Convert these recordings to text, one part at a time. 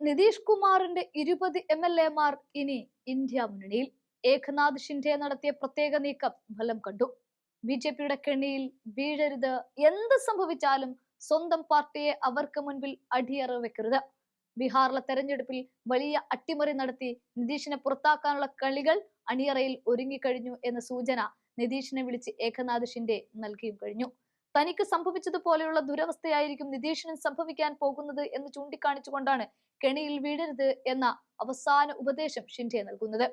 നിതീഷ് കുമാറിന്റെ ഇരുപത് M L എമാർ ഇനി ഇന്ത്യ മുന്നണിയിൽ. ഏകനാഥ് ഷിൻഡെ നടത്തിയ പ്രത്യേക നീക്കം ഫലം കണ്ടു. ബി ജെ പിയുടെ കെണിയിൽ വീഴരുത്. എന്ത് സംഭവിച്ചാലും സ്വന്തം പാർട്ടിയെ അവർക്ക് മുൻപിൽ അടിയറ വെക്കരുത്. ബീഹാറിലെ തെരഞ്ഞെടുപ്പിൽ വലിയ അട്ടിമറി നടത്തി നിതീഷിനെ പുറത്താക്കാനുള്ള കളികൾ അണിയറയിൽ ഒരുങ്ങിക്കഴിഞ്ഞു എന്ന സൂചന നിതീഷിനെ വിളിച്ച് ഏകനാഥ് ഷിൻഡെ നൽകിയും കഴിഞ്ഞു. തനിക്ക് സംഭവിച്ചതുപോലെയുള്ള ദുരവസ്ഥയായിരിക്കും നിതീഷിനും സംഭവിക്കാൻ പോകുന്നത് എന്ന് ചൂണ്ടിക്കാണിച്ചുകൊണ്ടാണ് കെണിയിൽ വീഴരുത് എന്ന അവസാന ഉപദേശം ഷിൻഡെ നൽകുന്നത്.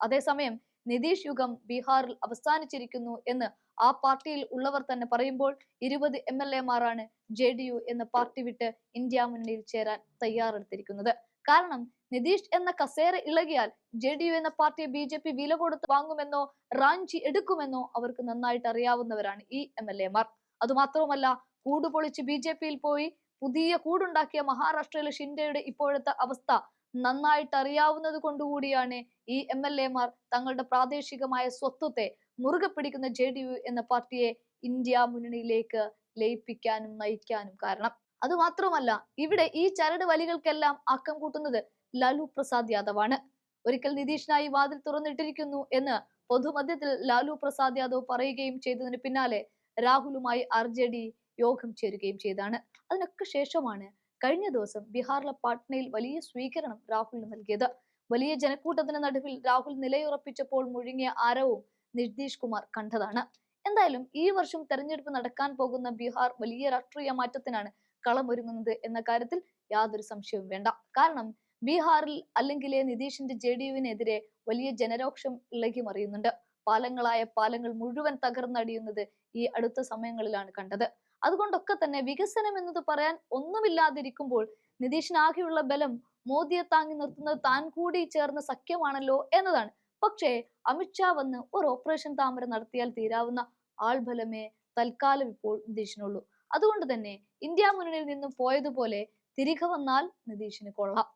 അതേസമയം നിതീഷ് യുഗം ബീഹാറിൽ അവസാനിച്ചിരിക്കുന്നു എന്ന് ആ പാർട്ടിയിൽ ഉള്ളവർ തന്നെ പറയുമ്പോൾ ഇരുപത് എം എൽ എമാരാണ് ജെ ഡി യു എന്ന പാർട്ടി വിട്ട് ഇന്ത്യ മുന്നണിയിൽ ചേരാൻ തയ്യാറെടുത്തിരിക്കുന്നത്. കാരണം നിതീഷ് എന്ന കസേര ഇളകിയാൽ ജെ ഡി യു എന്ന പാർട്ടിയെ ബി ജെ പി വില കൊടുത്ത് വാങ്ങുമെന്നോ റാഞ്ചി എടുക്കുമെന്നോ അവർക്ക് നന്നായിട്ട് അറിയാവുന്നവരാണ് ഈ എം എൽ എമാർ അതുമാത്രവുമല്ല കൂടുപൊളിച്ച് ബി ജെ പിയിൽ പോയി പുതിയ കൂടുണ്ടാക്കിയ മഹാരാഷ്ട്രയിലെ ഷിൻഡയുടെ ഇപ്പോഴത്തെ അവസ്ഥ നന്നായിട്ട് അറിയാവുന്നത് കൊണ്ടുകൂടിയാണ് ഈ എം എൽ എമാർ തങ്ങളുടെ പ്രാദേശികമായ സ്വത്വത്തെ മുറുകെ പിടിക്കുന്ന ജെ ഡി യു എന്ന പാർട്ടിയെ ഇന്ത്യ മുന്നണിയിലേക്ക് ലയിപ്പിക്കാനും നയിക്കാനും കാരണം. അതുമാത്രമല്ല ഇവിടെ ഈ ചരട് വലികൾക്കെല്ലാം ആക്കം കൂട്ടുന്നത് ലാലു പ്രസാദ് യാദവാണ്. ഒരിക്കൽ നിതീഷിനായി വാതിൽ തുറന്നിട്ടിരിക്കുന്നു എന്ന് പൊതുമധ്യത്തിൽ ലാലു പ്രസാദ് യാദവ് പറയുകയും ചെയ്തതിന് പിന്നാലെ രാഹുലുമായി ആർ ജെ ഡി യോഗം ചേരുകയും ചെയ്താണ്. അതിനൊക്കെ ശേഷമാണ് കഴിഞ്ഞ ദിവസം ബീഹാറിലെ പാട്നയിൽ വലിയ സ്വീകരണം രാഹുലിന് നൽകിയത്. വലിയ ജനക്കൂട്ടത്തിന് നടുവിൽ രാഹുൽ നിലയുറപ്പിച്ചപ്പോൾ മുഴുങ്ങിയ ആരവും നിതീഷ് കുമാർ കണ്ടതാണ്. എന്തായാലും ഈ വർഷം തെരഞ്ഞെടുപ്പ് നടക്കാൻ പോകുന്ന ബീഹാർ വലിയ രാഷ്ട്രീയ മാറ്റത്തിനാണ് കളമൊരുങ്ങുന്നത് എന്ന കാര്യത്തിൽ യാതൊരു സംശയവും വേണ്ട. കാരണം ബീഹാറിൽ അല്ലെങ്കിൽ നിതീഷിന്റെ ജെ ഡി യുവിനെതിരെ വലിയ ജനരോക്ഷം ഇളകി മറിയുന്നുണ്ട് പാലങ്ങളായ പാലങ്ങൾ മുഴുവൻ തകർന്നടിയുന്നത് ഈ അടുത്ത സമയങ്ങളിലാണ് കണ്ടത്. അതുകൊണ്ടൊക്കെ തന്നെ വികസനം എന്നത് പറയാൻ ഒന്നുമില്ലാതിരിക്കുമ്പോൾ നിതീഷിനാകെയുള്ള ബലം മോദിയെ താങ്ങി നിർത്തുന്നത് താൻ കൂടി ചേർന്ന സഖ്യമാണല്ലോ എന്നതാണ്. പക്ഷേ അമിത്ഷാ വന്ന് ഒരു ഓപ്പറേഷൻ താമര നടത്തിയാൽ തീരാവുന്ന ആൾബലമേ തൽക്കാലം ഇപ്പോൾ നിതീഷിനുള്ളൂ. അതുകൊണ്ട് തന്നെ ഇന്ത്യ മുന്നണിയിൽ നിന്നും പോയതുപോലെ തിരികെ വന്നാൽ നിതീഷിന് കൊള്ളാം.